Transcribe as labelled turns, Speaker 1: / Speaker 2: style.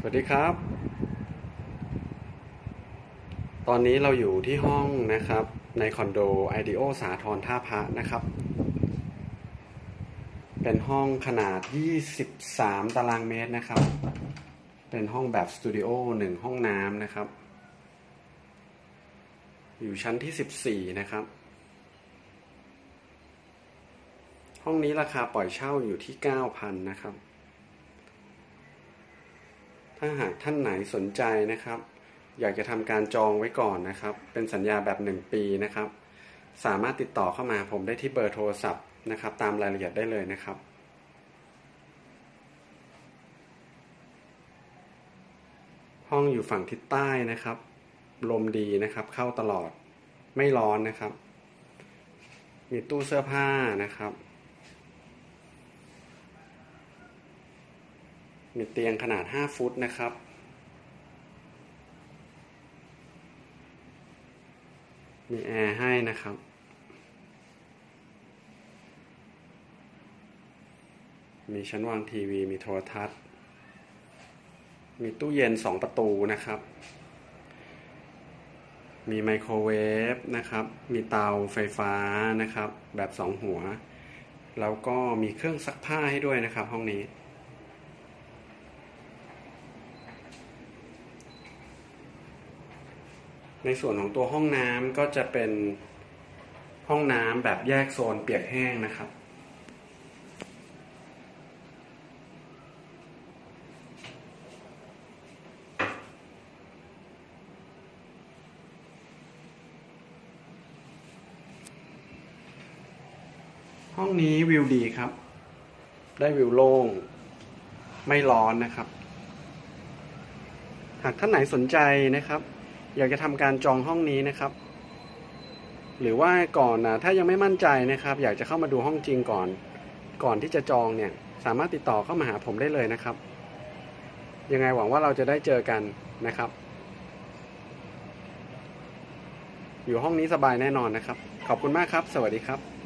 Speaker 1: สวัสดีครับ ตอนนี้เราอยู่ที่ห้องนะครับ ในคอนโดไอเดโอสาทรท่าพระนะครับ เป็นห้องขนาด 23 ตารางเมตรนะครับ เป็นห้องแบบสตูดิโอหนึ่งห้องน้ำนะครับ อยู่ชั้นที่ 14 นะครับ ห้องนี้ราคาปล่อยเช่าอยู่ที่ 9,000 นะครับ ถ้าหากท่านไหนสนใจนะครับ อยากจะทำการจองไว้ก่อนนะครับ เป็นสัญญาแบบ 1 ปีนะครับ สามารถติดต่อเข้ามาผมได้ที่เบอร์โทรศัพท์นะครับ ตามรายละเอียดได้เลยนะครับห้องอยู่ฝั่งทิศใต้นะครับ ลมดีนะครับ เข้าตลอด ไม่ร้อนนะครับ มีตู้เสื้อผ้านะครับ มีเตียงขนาด 5 ฟุตนะครับ มีแอร์ให้นะครับ มีชั้นวางทีวี มีโทรทัศน์ มีตู้เย็น 2 ประตูนะครับ มีไมโครเวฟนะครับ มีเตาไฟฟ้านะครับ แบบ 2 หัว แล้วก็มีเครื่องซักผ้าให้ด้วยนะครับห้องนี้ ในส่วนของตัวห้องน้ำก็จะเป็นห้องน้ำแบบแยกโซนเปียกแห้งนะครับ ห้องนี้วิวดีครับ ได้วิวโล่ง ไม่ร้อนนะครับ หากท่านไหนสนใจนะครับ อยากจะทำการจองห้องนี้นะครับ หรือว่าก่อนนะถ้ายังไม่มั่นใจนะครับ อยากจะเข้ามาดูห้องจริงก่อน ก่อนที่จะจองเนี่ย สามารถติดต่อเข้ามาหาผมได้เลยนะครับ ยังไงหวังว่าเราจะได้เจอกันนะครับ อยู่ห้องนี้สบายแน่นอนนะครับ ขอบคุณมากครับ สวัสดีครับ